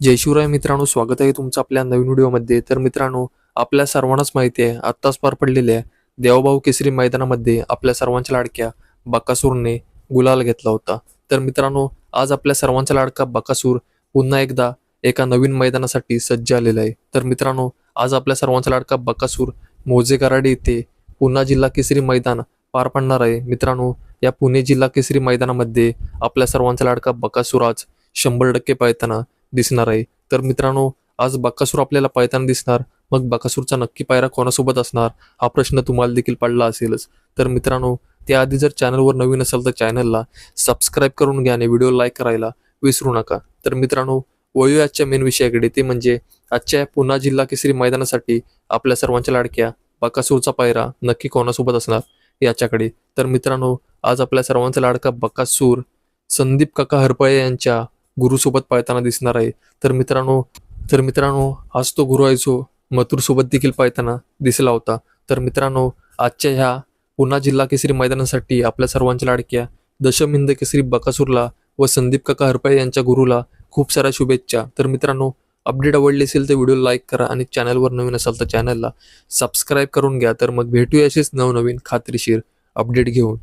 जय शिवराय मित्रांनो स्वागत आहे तुमचं आपल्या नवीन व्हिडिओमध्ये. तर मित्रांनो आपल्या सर्वांनाच माहिती आहे आत्ताच पार पडलेल्या देवभाऊ केसरी मैदानामध्ये आपल्या सर्वांच्या लाडक्या बकासूरने गुलाल घेतला होता. तर मित्रांनो आज आपल्या सर्वांचा लाडका बकासूर पुन्हा एकदा एका नवीन मैदानासाठी सज्ज आलेला आहे. तर मित्रांनो आज आपल्या सर्वांचा लाडका बकासूर मोजे गराडे येथे पुन्हा जिल्हा केसरी मैदान पार पडणार आहे. मित्रांनो या पुणे जिल्हा केसरी मैदानामध्ये आपल्या सर्वांचा लाडका बकासूर आज शंभर टक्के पळताना दिसणार आहे. तर मित्रांनो आज बाकासूर आपल्याला पायताना दिसणार. मग बाकासूरचा नक्की पायरा कोणासोबत असणार? हा प्रश्न तुम्हाला देखील पडला असेलच. तर मित्रांनो त्याआधी जर चॅनलवर नवीन असेल तर चॅनलला सबस्क्राईब करून घ्या आणि व्हिडिओ लाईक करायला विसरू नका. तर मित्रांनो वळू आजच्या मेन विषयाकडे. ते म्हणजे आजच्या पुन्हा जिल्हा केसरी मैदानासाठी आपल्या सर्वांच्या लाडक्या बकासूरचा पायरा नक्की कोणासोबत असणार याच्याकडे. तर मित्रांनो आज आपल्या सर्वांचा लाडका बकासूर संदीप काका हरपळे यांच्या गुरुसोबत पाळताना दिसणार आहे. तर मित्रांनो तर मित्रांनो आज तो गुरु आहे जो देखील पाळताना दिसला होता. तर मित्रांनो आजच्या ह्या पुन्हा जिल्हा केसरी मैदानासाठी आपल्या सर्वांच्या लाडक्या दशमिंद केसरी बकासूरला व संदीप काका हरपळे यांच्या गुरुला खूप साऱ्या शुभेच्छा. तर मित्रांनो अपडेट आवडली असेल तर व्हिडिओ लाईक करा आणि चॅनलवर नवीन असाल तर चॅनलला सबस्क्राईब करून घ्या. तर मग भेटूया असेच नवनवीन खात्रीशीर अपडेट घेऊन.